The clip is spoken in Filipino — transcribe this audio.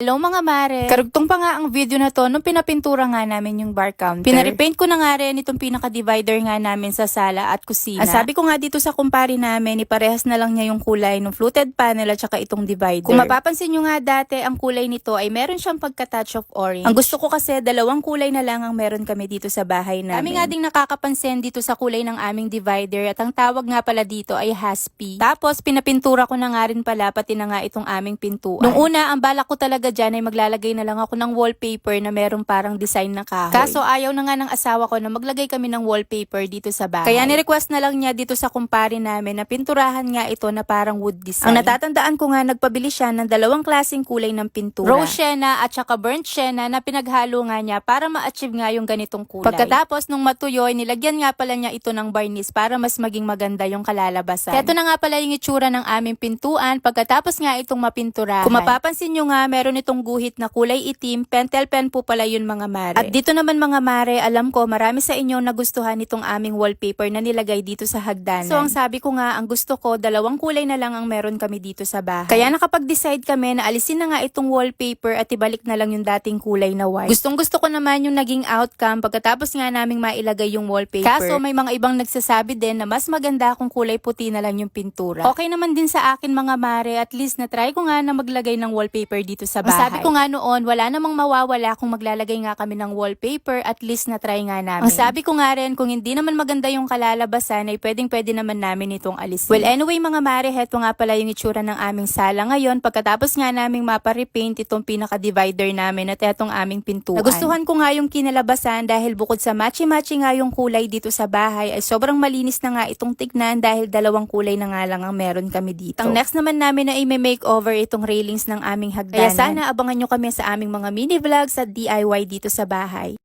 Hello mga mare! Karugtong pa nga ang video na to nung pinapintura nga namin yung bar counter. Pinarepaint ko na nga rin itong pinaka-divider nga namin sa sala at kusina. Ang sabi ko nga dito sa kumpare namin, iparehas na lang niya yung kulay ng fluted panel at saka itong divider. Kung mapapansin nyo nga dati, ang kulay nito ay meron siyang pagka-touch of orange. Ang gusto ko kasi dalawang kulay na lang ang meron kami dito sa bahay namin. Kami nga ding nakakapansin dito sa kulay ng aming divider at ang tawag nga pala dito ay haspi. Tapos pinapintura ko na nga rin pala pati na nga itong aming pintuan. Nung una, ang balak ko talaga dyan ay maglalagay na lang ako ng wallpaper na merong parang design na kahoy. Kaso ayaw na nga ng asawa ko na maglagay kami ng wallpaper dito sa bahay. Kaya ni-request na lang niya dito sa kumpare namin na pinturahan nga ito na parang wood design. Ang natatandaan ko nga nagpabili siya ng dalawang klaseng kulay ng pintura. Rose sienna at saka burnt sienna na pinaghalo nga niya para ma-achieve nga yung ganitong kulay. Pagkatapos nung matuyo, nilagyan nga pala niya ito ng varnish para mas maging maganda yung kalalabasan. Kaya ito na nga pala yung itsura ng aming pintuan pagkatapos nga itong mapinturahan. Kung mapapansin nyo nga, meron itong guhit na kulay itim, pentel pen po pala yun mga mare. At dito naman mga mare, alam ko marami sa inyo nagustuhan itong aming wallpaper na nilagay dito sa hagdanan. So ang sabi ko nga, ang gusto ko, dalawang kulay na lang ang meron kami dito sa bahay. Kaya nakapag-decide kami na alisin na nga itong wallpaper at ibalik na lang yung dating kulay na white. Gustong gusto ko naman yung naging outcome pagkatapos nga naming mailagay yung wallpaper. Kaso may mga ibang nagsasabi din na mas maganda kung kulay puti na lang yung pintura. Okay naman din sa akin mga mare, at least na try ko nga na maglagay ng wallpaper dito sa bahay. Ang sabi ko nga noon, wala namang mawawala kung maglalagay nga kami ng wallpaper, at least na try nga namin. Ang sabi ko nga rin, kung hindi naman maganda yung kalalabasan, ay pwedeng pwede naman namin itong alisin. Well anyway mga mare, heto nga pala yung itsura ng aming sala ngayon, pagkatapos nga naming maparepaint itong pinaka-divider namin at etong aming pintuan. Nagustuhan ko nga yung kinalabasan dahil bukod sa matchy-matchy nga yung kulay dito sa bahay, ay sobrang malinis na nga itong tignan dahil dalawang kulay na nga lang ang meron kami dito. Ang next naman namin na i-makeover itong railings ng aming hagdanan. Kaya sana abangan nyo kami sa aming mga mini vlogs at DIY dito sa bahay.